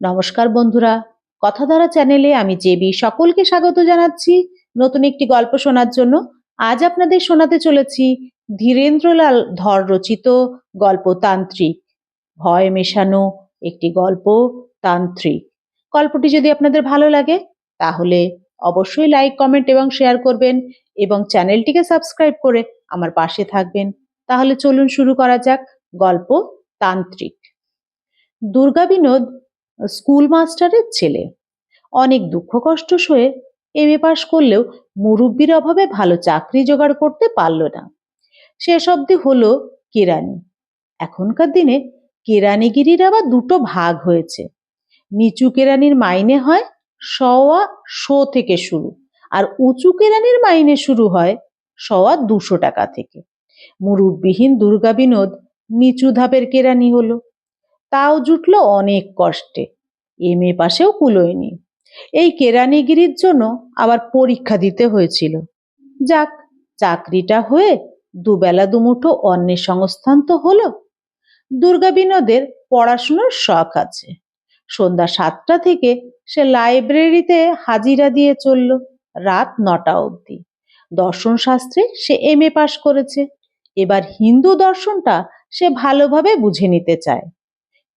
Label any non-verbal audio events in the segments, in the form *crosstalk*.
নমস্কার বন্ধুরা। কথাধারা চ্যানেলে আমি জেবি সকলকে স্বাগত জানাচ্ছি নতুন একটি গল্প শোনার জন্য। আজ আপনাদের শোনাতে চলেছি ধীরেন্দ্রলাল ধর রচিত গল্প তান্ত্রিক ভয় মেশানো একটি গল্প তান্ত্রিক গল্পটি যদি আপনাদের ভালো লাগে, তাহলে অবশ্যই লাইক, কমেন্ট এবং শেয়ার করবেন এবং চ্যানেলটিকে সাবস্ক্রাইব করে আমার পাশে থাকবেন। তাহলে চলুন শুরু করা যাক গল্প তান্ত্রিক দুর্গা বিনোদ স্কুল মাস্টারের ছেলে। অনেক দুঃখ কষ্ট সয়ে এম এ পাশ করলেও মুরব্বির অভাবে ভালো চাকরি জোগাড় করতে পারল না। শেষ অবধি হলো কেরানি। এখনকার দিনে কেরানিগিরির আবার দুটো ভাগ হয়েছে। নিচু কেরানির মাইনে হয় সওয়া শো থেকে শুরু, আর উঁচু কেরানির মাইনে শুরু হয় সওয়া দুশো টাকা থেকে। মুরব্বিহীন দুর্গা বিনোদ নিচু ধাপের কেরানি হলো। তাও জুটলো অনেক কষ্টে। এম এ পাশেও কুলোয়নি। এই কেরানিগিরির জন্য আবার পরীক্ষা দিতে হয়েছিল। যাক, চাকরিটা হয়ে দুবেলা দুমুঠো অন্যের সংস্থান তো হলো। দুর্গা বিনোদের পড়াশুনোর শখ আছে। সন্ধ্যা সাতটা থেকে সে লাইব্রেরিতে হাজিরা দিয়ে চলল রাত নটা অবধি। দর্শন শাস্ত্রে সে এম এ পাশ করেছে। এবার হিন্দু দর্শনটা সে ভালোভাবে বুঝে নিতে চায়।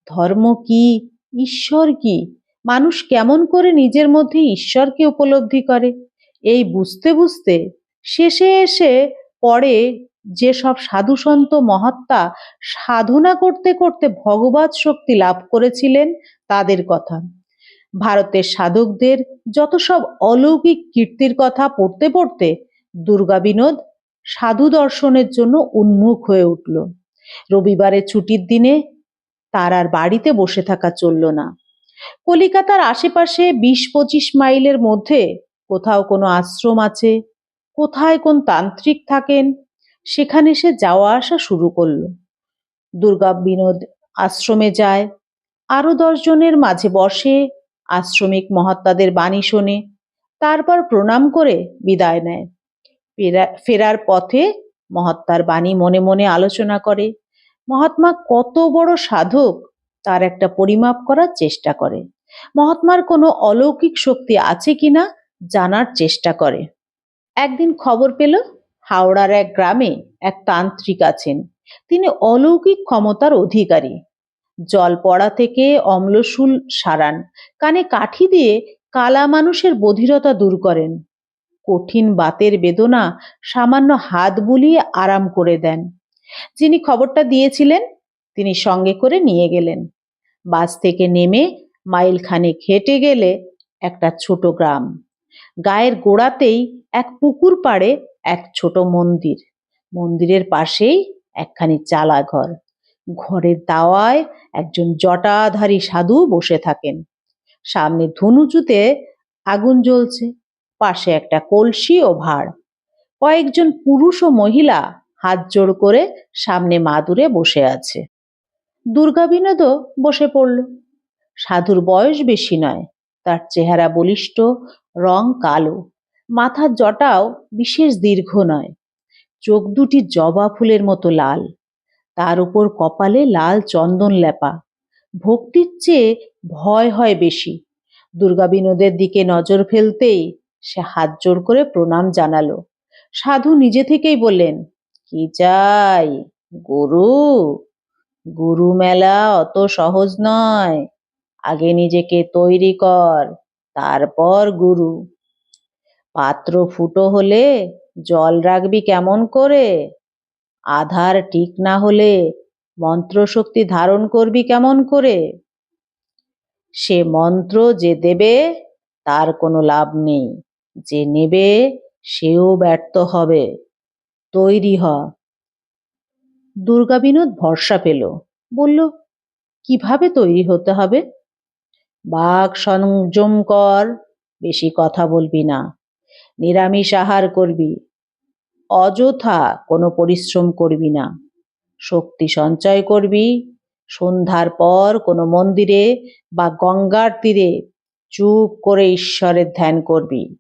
ধর্ম কি? ঈশ্বর কি? মানুষ কেমন করে নিজের মধ্যে ঈশ্বরকে উপলব্ধি করে? এই বুঝতে বুঝতে শেষে এসে পড়ে যে সব সাধুসন্ত মহাত্মা সাধনা করতে করতে ভগবত শক্তি লাভ করেছিলেন তাদের কথা। ভারতের সাধকদের যত সব অলৌকিক কীর্তির কথা পড়তে পড়তে দুর্গা বিনোদ সাধু দর্শনের জন্য উন্মুখ হয়ে উঠল। রবিবারের ছুটির দিনে তার আর বাড়িতে বসে থাকা চলল না। কলিকাতার আশেপাশে বিশ পঁচিশ মাইলের মধ্যে কোথাও কোনো আশ্রম আছে, কোথায় কোন তান্ত্রিক থাকেন, সেখানে সে যাওয়া আসা শুরু করল। দুর্গা বিনোদ আশ্রমে যায়, আরও দশজনের মাঝে বসে, আশ্রমিক মহাত্মাদের বাণী শোনে, তারপর প্রণাম করে বিদায় নেয়। ফেরা- ফেরার পথে মহাত্মার বাণী মনে মনে আলোচনা করে। মহাত্মা কত বড় সাধক, তার একটা পরিমাপ করার চেষ্টা করে। মহাত্মার কোনো অলৌকিক শক্তি আছে কিনা জানার চেষ্টা করে। একদিন খবর পেল, হাওড়ার এক গ্রামে এক তান্ত্রিক আছেন। তিনি অলৌকিক ক্ষমতার অধিকারী। জল পড়া থেকে অম্লশূল সারান, কানে কাঠি দিয়ে কালা মানুষের বধিরতা দূর করেন। কঠিন বাতের বেদনা সামান্য হাত বুলিয়ে আরাম করে দেন। যিনি খবরটা দিয়েছিলেন, তিনি সঙ্গে করে নিয়ে গেলেন। বাস থেকে নেমে মাইল খানেক হেঁটে গেলে একটা ছোট গ্রাম। গায়ের গোড়াতেই এক পুকুর পাড়ে এক ছোট মন্দির। মন্দিরের পাশেই একখানি চালা ঘর ঘরের দাওয়ায় একজন জটাধারী সাধু বসে থাকেন। সামনে ধনুচুতে আগুন জ্বলছে, পাশে একটা কলসি ও ভাড়। কয়েকজন পুরুষ ও মহিলা হাত জোড় করে সামনে মাদুরে বসে আছে। দুর্গা বিনোদও বসে পড়ল। সাধুর বয়স বেশি নয়, তার চেহারা বলিষ্ঠ, রং কালো, মাথার জটাও বিশেষ দীর্ঘ নয়, চোখ দুটি জবা ফুলের মতো লাল, তার উপর কপালে লাল চন্দন লেপা, ভক্তির চেয়ে ভয় হয় বেশি। দুর্গা বিনোদের দিকে নজর ফেলতেই সে হাত জোড় করে প্রণাম জানালো। সাধু নিজে থেকেই বললেন কি চাই? গুরু? গুরু মেলা অত সহজ নয়। আগে নিজেকে তৈরি কর, তারপর গুরু। পাত্র ফুটো হলে জল রাখবি কেমন করে? আধার ঠিক না হলে মন্ত্রশক্তি ধারণ করবি কেমন করে? সে মন্ত্র যে দেবে, তার কোনো লাভ নেই। যে নেবে, সেও ব্যর্থ হবে। তৈরি হ। দুর্গা বিনোদ ভরসা পেল। বলল, কীভাবে তৈরি হতে হবে? বাঘ সংযম কর, বেশি কথা বলবি না। নিরামিষ আহার করবি। অযথা কোনো পরিশ্রম করবি না। শক্তি সঞ্চয় করবি। সন্ধ্যার পর কোনো মন্দিরে বা গঙ্গার তীরে চুপ করে ঈশ্বরের ধ্যান করবি।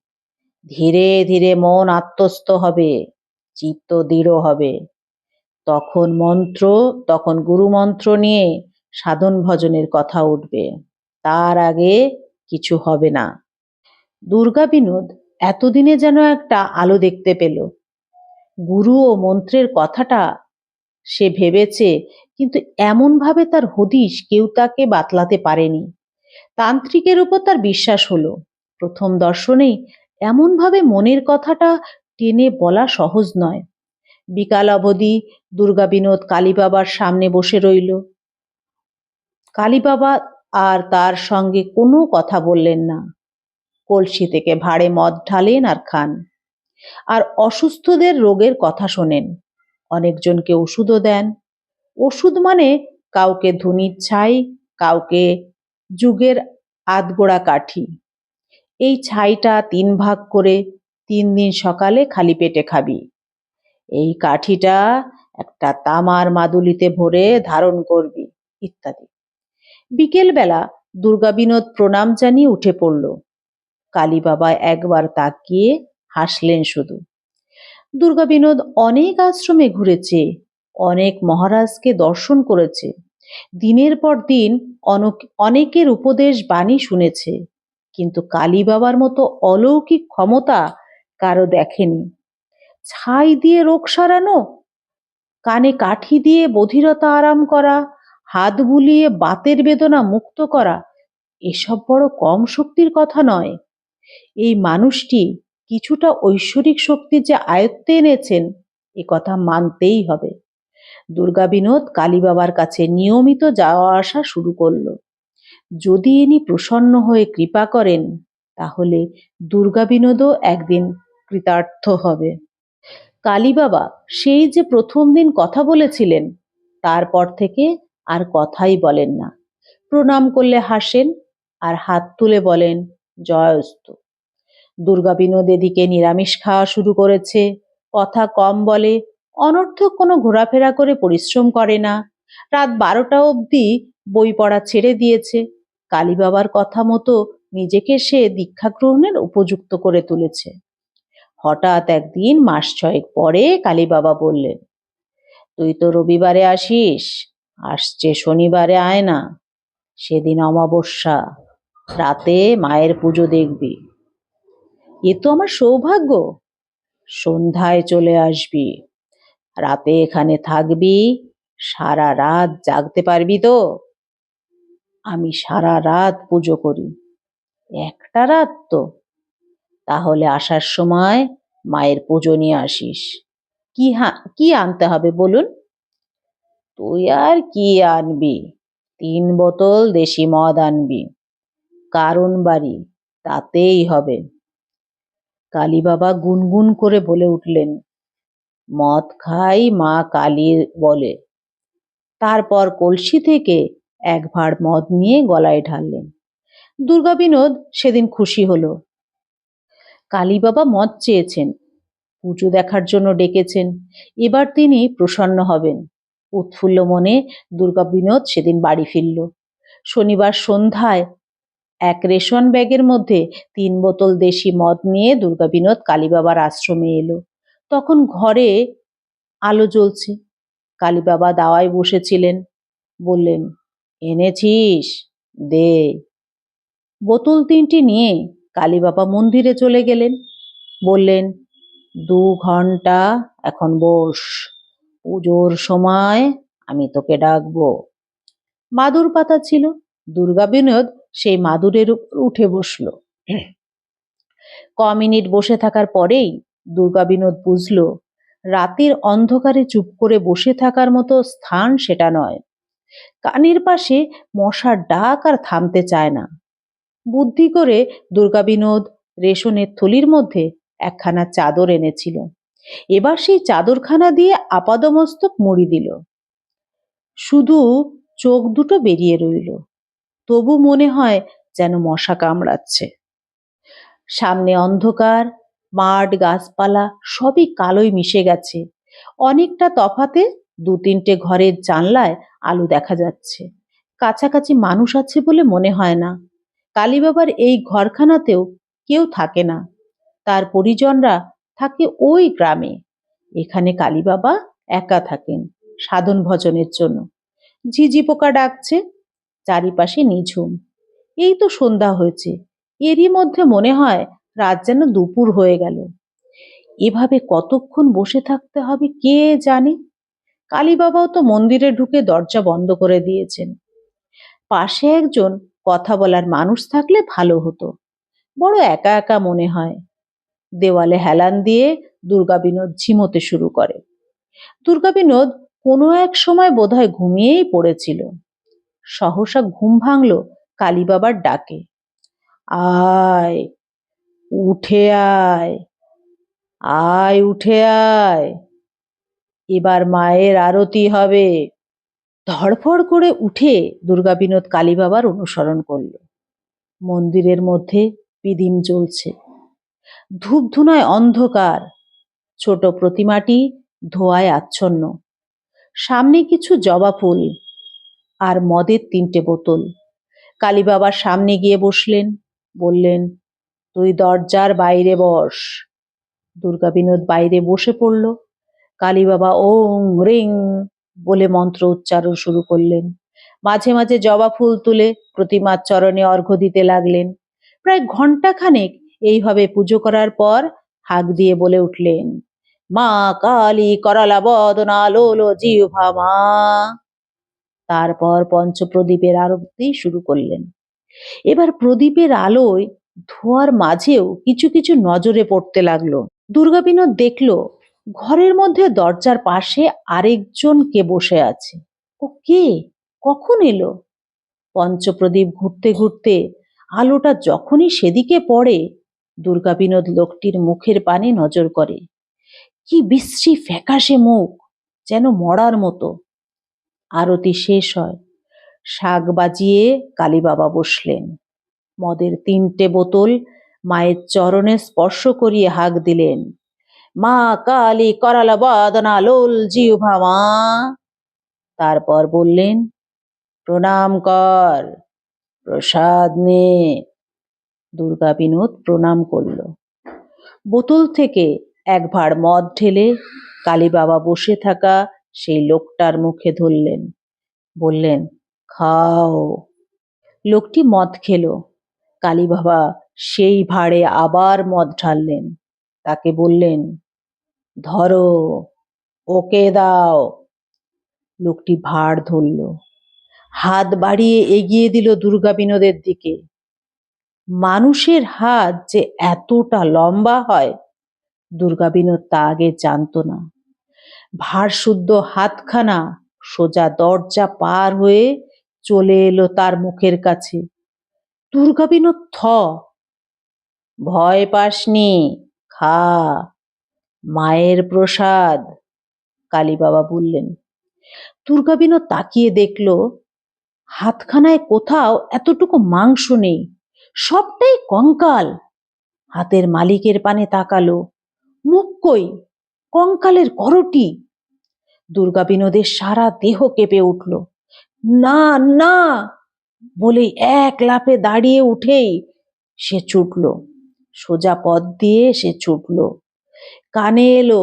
ধীরে ধীরে মন আত্মস্থ হবে। চিত্ত দৃঢ় হবে। তখন মন্ত্র, তখন গুরু মন্ত্র নিয়ে সাধন ভজনের কথা উঠবে। তার আগে কিছু হবে না। দুর্গা বিনোদ এতদিনে যেন একটা আলো দেখতে পেল। গুরু ও মন্ত্রের কথাটা সে ভেবেছে, কিন্তু এমনভাবে তার হদিশ কেউ তাকে বাতলাতে পারেনি। তান্ত্রিকের উপর তার বিশ্বাস হলো। প্রথম দর্শনেই এমনভাবে মনের কথাটা টেনে বলা সহজ নয়। বিকাল অবধি দুর্গা বিনোদ কালীবাবার সামনে বসে রইল। কালীবাবা আর তার সঙ্গে কোনো কথা বললেন না। কলসি থেকে ভাড়ে মদ ঢালেন আর খান। আর অসুস্থদের রোগের কথা শোনেন। অনেকজনকে ওষুধও দেন। ওষুধ মানে কাউকে ধুনির ছাই, কাউকে যুগের আধগোড়া কাঠি। এই ছাইটা তিন ভাগ করে তিন দিন সকালে খালি পেটে খাবি। এই কাঠিটা একটা তামার মাদুলিতে ভরে ধারণ করবি, ইত্যাদি। বিকেলবেলা দুর্গা বিনোদ প্রণাম জানিয়ে উঠে পড়ল। কালী বাবা একবার তাকিয়ে হাসলেন শুধু। দুর্গা বিনোদ অনেক আশ্রমে ঘুরেছে, অনেক মহারাজকে দর্শন করেছে। দিনের পর দিন অনক- অনেকের উপদেশ বাণী শুনেছে। কিন্তু কালী বাবার মতো অলৌকিক ক্ষমতা কারও দেখেনি। ছাই দিয়ে রোগ সারানো? কানে কাঠি দিয়ে বধিরতা আরাম করা? হাত বুলিয়ে বাতের বেদনা মুক্ত করা? এসব বড় কম শক্তির কথা নয়। এই মানুষটি কিছুটা ঐশ্বরিক শক্তি যে আয়ত্তে এনেছেন, এ কথা মানতেই হবে। দুর্গা বিনোদ কালী বাবার কাছে নিয়মিত যাওয়া আসা শুরু করল। যদি ইনি প্রসন্ন হয়ে কৃপা করেন, তাহলে দুর্গা বিনোদও একদিন কৃতার্থ হবে। কালীবাবা সেই যে প্রথম দিন কথা বলেছিলেন, তারপর থেকে আর কথাই বলেন না। প্রণাম করলে হাসেন আর হাত তুলে বলেন, জয়স্তু। দুর্গা বিনোদ এদিকে নিরামিষ খাওয়া শুরু করেছে। কথা কম বলে অনর্থক কোনো ঘোরাফেরা করে পরিশ্রম করে না। রাত বারোটা অবধি বই পড়া ছেড়ে দিয়েছে। কালীবাবার কথা মতো নিজেকে সে দীক্ষা গ্রহণের উপযুক্ত করে তুলেছে। হঠাৎ একদিন মাস ছয়েক পরে কালী বাবা বললেন, তুই তো রবিবারে আসিস, আসছে শনিবারে আয় না সেদিন অমাবস্যা, রাতে মায়ের পুজো দেখবি। এ তো আমার সৌভাগ্য, সন্ধ্যায় চলে আসবি, রাতে এখানে থাকবি, সারা রাত জাগতে পারবি তো। আমি সারা রাত পুজো করি, একটা রাত তো। তাহলে আসার সময় মায়ের পুজো নিয়ে আসিস। কি হা, কি আনতে হবে বলুন? তুই আর কি আনবি? তিন বোতল দেশি মদ আনবি। কারণ বাড়ি, তাতেই হবে। কালী বাবা গুনগুন করে বলে উঠলেন, মদ খাই মা কালী বলে। তারপর কলসি থেকে এক মদ নিয়ে গলায় ঢাললেন। দুর্গা বিনোদ সেদিন খুশি হলো। কালী বাবা মদ চেয়েছেন। পুজো দেখার জন্য ডেকেছেন। এবার তিনি প্রসন্ন হবেন। উৎফুল্ল মনে দুর্গা বিনোদ সেদিন বাড়ি ফিরল। শনিবার সন্ধ্যায় এক রেশন ব্যাগের মধ্যে তিন বোতল দেশি মদ নিয়ে দুর্গা বিনোদ কালীবাবার আশ্রমে এলো। তখন ঘরে আলো জ্বলছে। কালীবাবা দাওয়ায় বসেছিলেন। বললেন, এনেছিস? দে। বোতল তিনটি নিয়ে কালীবাবা মন্দিরে চলে গেলেন। বললেন, দু ঘণ্টা এখন বস। পুজোর সময় আমি তোকে ডাকবো। মাদুর পাতা ছিল। দুর্গা বিনোদ সেই মাদুরের উপর উঠে বসল। *clears throat* ক মিনিট বসে থাকার পরেই দুর্গা বিনোদ বুঝল, রাতের অন্ধকারে চুপ করে বসে থাকার মতো স্থান সেটা নয়। কানের পাশে মশার ডাক আর থামতে চায় না। বুদ্ধি করে দুর্গা বিনোদ রেশনের থলির মধ্যে একখানা চাদর এনেছিল। এবার সেই চাদরখানা দিয়ে আপাদমস্তক মুড়ি দিল। শুধু চোখ দুটো বেরিয়ে রইল। তবু মনে হয় যেন মশা কামড়াচ্ছে। সামনে অন্ধকার, মাঠ, গাছপালা সবই কালোই মিশে গেছে। অনেকটা তফাতে দু তিনটে ঘরের জানলায় আলো দেখা যাচ্ছে। কাছাকাছি মানুষ আছে বলে মনে হয় না। কালীবাবার এই ঘরখানাতেও কেউ থাকে না। তার পরিজনরা থাকে ওই গ্রামে। এখানে কালীবাবা একা থাকেন সাধন ভজনের জন্য। ঝিঝি পোকা ডাকছে, চারিপাশে নিঝুম। এই তো সন্ধ্যা হয়েছে। এরই মধ্যে মনে হয় রাত যেন দুপুর হয়ে গেল। এভাবে কতক্ষণ বসে থাকতে হবে কে জানে? কালীবাবাও তো মন্দিরে ঢুকে দরজা বন্ধ করে দিয়েছেন। পাশে একজন কথা বলার মানুষ থাকলে ভালো হতো। বড় একা একা মনে হয়। দেওয়ালে হেলান দিয়ে দুর্গা বিনোদ ঝিমোতে শুরু করে। দুর্গা বিনোদ কোনো এক সময় বোধহয় ঘুমিয়েই পড়েছিল। সহসা ঘুম ভাঙল কালী বাবার ডাকে। আয়, উঠে আয় আয়, উঠে আয়। এবার মায়ের আরতি হবে। ধড়ফড় করে উঠে দুর্গা বিনোদ কালী বাবার অনুসরণ করল। মন্দিরের মধ্যে পিদিম চলছে। ধূপধুনায় অন্ধকার। ছোট প্রতিমাটি ধোঁয়ায় আচ্ছন্ন। সামনে কিছু জবা ফুল আর মদের তিনটে বোতল। কালী বাবার সামনে গিয়ে বসলেন, বললেন, তুই দরজার বাইরে বস। দুর্গা বিনোদ বাইরে বসে পড়ল। কালী বাবা ওং রিং বলে মন্ত্র উচ্চারণ শুরু করলেন। মাঝে মাঝে জবা ফুল তুলে প্রতিমার চরণে অর্ঘ্য দিতে লাগলেন। প্রায় ঘণ্টা খানেক এইভাবে পুজো করার পর হাঁক দিয়ে বলে উঠলেন, মা কালী করালা বদনা লোলো জিহ্বা মা। তারপর পঞ্চপ্রদীপের আরতি শুরু করলেন। এবার প্রদীপের আলোয় ধোয়ার মাঝেও কিছু কিছু নজরে পড়তে লাগল। দুর্গা বিনোদ দেখল ঘরের মধ্যে দরজার পাশে আরেকজন কে বসে আছে। ও কে? কখন এলো? পঞ্চপ্রদীপ ঘুরতে ঘুরতে আলোটা যখনই সেদিকে পড়ে দুর্গা বিনোদ লোকটির মুখের পানে নজর করে। কি বিশ্রী ফ্যাকাশে মুখ, যেন মরার মতো। আরতি শেষ হয়। শাক বাজিয়ে কালীবাবা বসলেন। মদের তিনটে বোতল মায়ের চরণে স্পর্শ করিয়ে হাঁক দিলেন। মা কালী করালা বাদনা লোল জিহ্বা মা। তারপর বললেন, প্রণাম কর, প্রসাদ নে। দুর্গা বিনোদ প্রণাম করল। বোতল থেকে এক ভাঁড় মদ ঢেলে কালী বাবা বসে থাকা সেই লোকটার মুখে ধরলেন। বললেন, খাও। লোকটি মদ খেলো। কালী বাবা সেই ভাঁড়ে আবার মদ ঢাললেন। তাকে বললেন ধরো, ওকে দাও। লোকটি ভাঁড় ধরল। হাত বাড়িয়ে এগিয়ে দিল দুর্গা বিনোদের দিকে। মানুষের হাত যে এতটা লম্বা হয় দুর্গা বিনোদ তা আগে জানতো না। ভার শুদ্ধ হাতখানা সোজা দরজা পার হয়ে চলে এলো তার মুখের কাছে। দুর্গা বিনোদ থ, ভয় পাসনি, খা। মায়ের প্রসাদ, কালী বাবা বললেন। দুর্গা বিনোদ তাকিয়ে দেখল, হাতখানায় কোথাও এতটুকু মাংস নেই, সবটাই কঙ্কাল। হাতের মালিকের পানে তাকালো, মুখ কই, কঙ্কালের করটি? দুর্গা বিনোদের সারা দেহ কেঁপে উঠল। না না বলে এক লাফে দাঁড়িয়ে উঠেই সে ছুটল। সোজা পথ দিয়ে সে ছুটল। কানে এলো,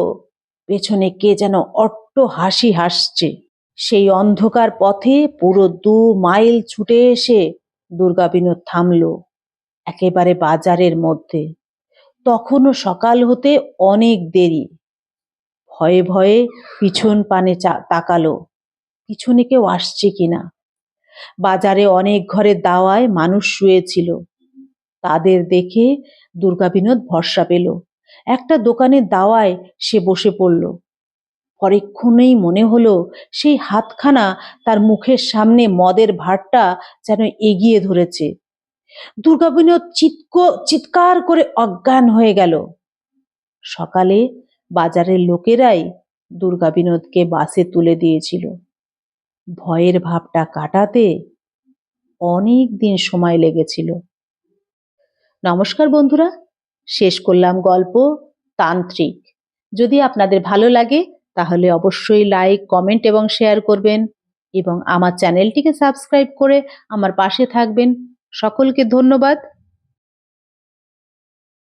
পেছনে কে যেন অট্ট হাসি হাসছে। সেই অন্ধকার পথে পুরো দু মাইল ছুটে এসে দুর্গা বিনোদ থামল, একেবারে বাজারের মধ্যে। তখনও সকাল হতে অনেক দেরি। ভয়ে ভয়ে পিছন পানে তাকালো, পিছনে কেউ আসছে কিনা? বাজারে অনেক ঘরে দাওয়ায় মানুষ শুয়েছিল। তাদের দেখে দুর্গা বিনোদ ভরসা পেল। একটা দোকানের দাওয়ায় সে বসে পড়ল। পরেক্ষণেই মনে হলো সেই হাতখানা তার মুখের সামনে মদের ভাঁড়টা যেন এগিয়ে ধরেছে। দুর্গা বিনোদ চিৎক, চিৎকার করে অজ্ঞান হয়ে গেল। সকালে বাজারের লোকেরাই দুর্গা বিনোদকে বাসে তুলে দিয়েছিল। ভয়ের ভাবটা কাটাতে অনেক দিন সময় লেগেছিল। নমস্কার বন্ধুরা শেষ করলাম গল্প তান্ত্রিক। যদি আপনাদের ভালো লাগে, তাহলে অবশ্যই লাইক, কমেন্ট এবং শেয়ার করবেন এবং আমার চ্যানেলটিকে সাবস্ক্রাইব করে আমার পাশে থাকবেন। সকলকে ধন্যবাদ।